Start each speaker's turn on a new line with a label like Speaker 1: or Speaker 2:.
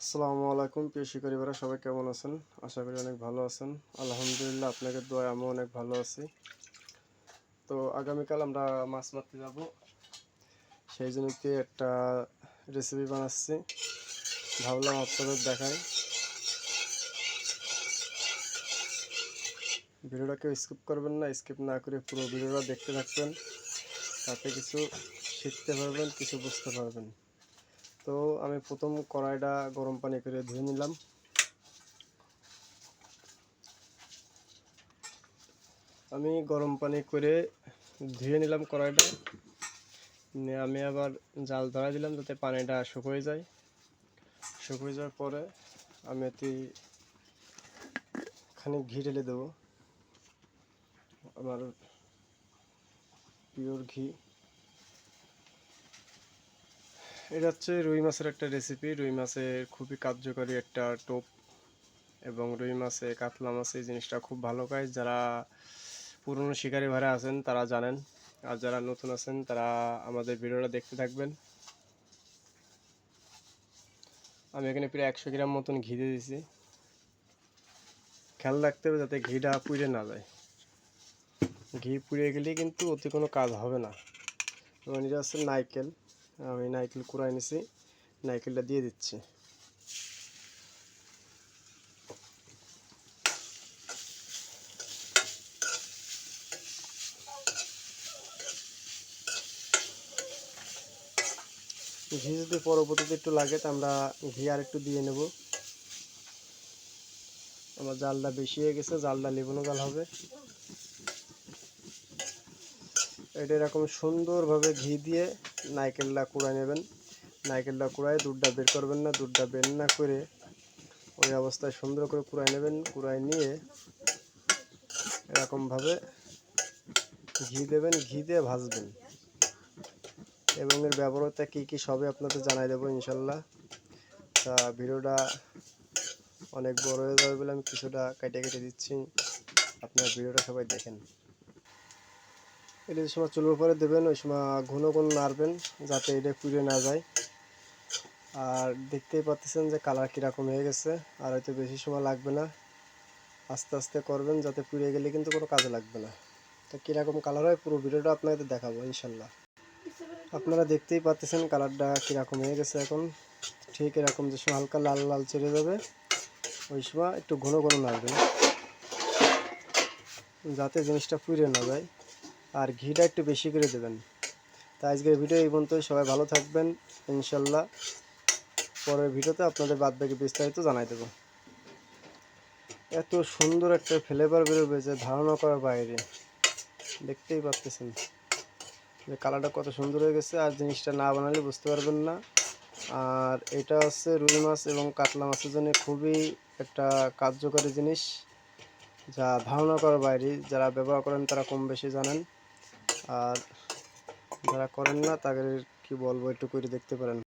Speaker 1: আসসালামু আলাইকুম, প্রিয় শিকারীরা সবাই কেমন আছেন? আশা করি অনেক ভালো আছেন। আলহামদুলিল্লাহ, আপনাদের দোয়া আমিও অনেক ভালো আছি। তো আগামীকাল আমরা মাছ মারতে যাব। সেই জন্যতে একটা রেসিপি বানাচ্ছি। ভাবলাম আপনাদের দেখাই। ভিডিওটা কেউ স্কিপ করবেন না স্কিপ না করে পুরো ভিডিওটা দেখতে থাকবেন। তাতে কিছু শিখতে পারবেন, কিছু বুঝতে পারবেন। তো আমি প্রথম কড়াইটা গরম পানি করে ধুয়ে নিলাম। আমি গরম পানি করে ধুয়ে নিলাম কড়াইটা। নিয়ে আমি আবার জাল ধরা দিলাম যাতে পানিটা শুকিয়ে যায়। শুকিয়ে যাওয়ার পরে আমি এতে খানিক ঘি ঢেলে দেবো। আমার পিওর ঘি। এটা হচ্ছে রুই মাছের একটা রেসিপি রুই মাছের খুবই কার্যকরী একটা টোপ এবং রুই মাছে, কাতলা মাছ এই জিনিসটা খুব ভালো খায়। যারা পুরনো শিকারি ভাড়া আছেন, তারা জানেন। আর যারা নতুন আছেন, তারা আমাদের ভিডিওটা দেখতে থাকবেন। আমি এখানে প্রায় একশো গ্রাম মতন ঘি দিয়ে দিয়েছি। খেয়াল রাখতে হবে যাতে ঘিটা পুড়ে না যায়। ঘি পুড়ে গেলে কিন্তু ওতে কোনো কাজ হবে না। এবং এটা হচ্ছে নাইকেল। আমি নাইকেল কুড়াই নিছি, নাইকেলটা দিয়ে দিচ্ছি। ঘি যদি পরবর্তীতে একটু লাগে তো আমরা ঘি আর একটু দিয়ে নেব। আমার জালটা বেশি হয়ে গেছে, জালটা লেবুনো জাল হবে। এটা এরকম সুন্দরভাবে ঘি দিয়ে নারকেলটা কুড়াই নেবেন। নারকেলটা কুড়ায় দুধটা বের করবেন না, দুধটা বের না করে ওই অবস্থায় সুন্দর করে কুড়ায় নেবেন। কুড়ায় নিয়ে এরকমভাবে ঘি দেবেন, ঘি দিয়ে ভাজবেন। এবং এর ব্যবহারটা কী কী সবই আপনাদের জানাই দেবো ইনশাল্লাহ। তা ভিডিওটা অনেক বড় হয়ে যাবে বলে আমি কিছুটা কেটে কেটে দিচ্ছি। আপনার ভিডিওটা সবাই দেখেন। এটা যে সময় চুলোর উপরে দেবেন, ওই সময় ঘন ঘন নাড়বেন যাতে এটা পুড়ে না যায়। আর দেখতেই পাচ্ছেন যে কালার কীরকম হয়ে গেছে, আর হয়তো বেশি সময় লাগবে না। আস্তে আস্তে করবেন যাতে পুড়ে গেলে কিন্তু কোনো কাজে লাগবে না। তো কীরকম কালার হয় পুরো ভিডিওটা আপনাদের দেখাবো ইনশাল্লাহ। আপনারা দেখতেই পাচ্ছেন কালারটা কীরকম হয়ে গেছে এখন। ঠিক এরকম যে সময় হালকা লাল লাল ছেড়ে যাবে, ওই সময় একটু ঘন ঘন নাড়বেন, যাতে জিনিসটা পুড়ে না যায়। আর ঘিটা একটু বেশি করে দেবেন। তা আজকের ভিডিও এই পর্যন্তই, সবাই ভালো থাকবেন, ইনশাল্লাহ। পরের ভিডিওতে আপনাদের বাদ বাকি বিস্তারিত জানাই দেবো। এত সুন্দর একটা ফ্লেভার বেরোবে যে ধারণা করার বাইরে। দেখতেই পাচ্ছেন যে কালারটা কত সুন্দর হয়ে গেছে, আর জিনিসটা না বানালে বুঝতে পারবেন না। আর এটা হচ্ছে রুই মাছ এবং কাতলা মাছের জন্য খুবই একটা কার্যকরী জিনিস, যা ধারণা করার বাইরে, যারা ব্যবহার করেন তারা কম বেশি জানেন। আর যারা করেন না তাদের কি বলব একটু করে দেখতে পারেন।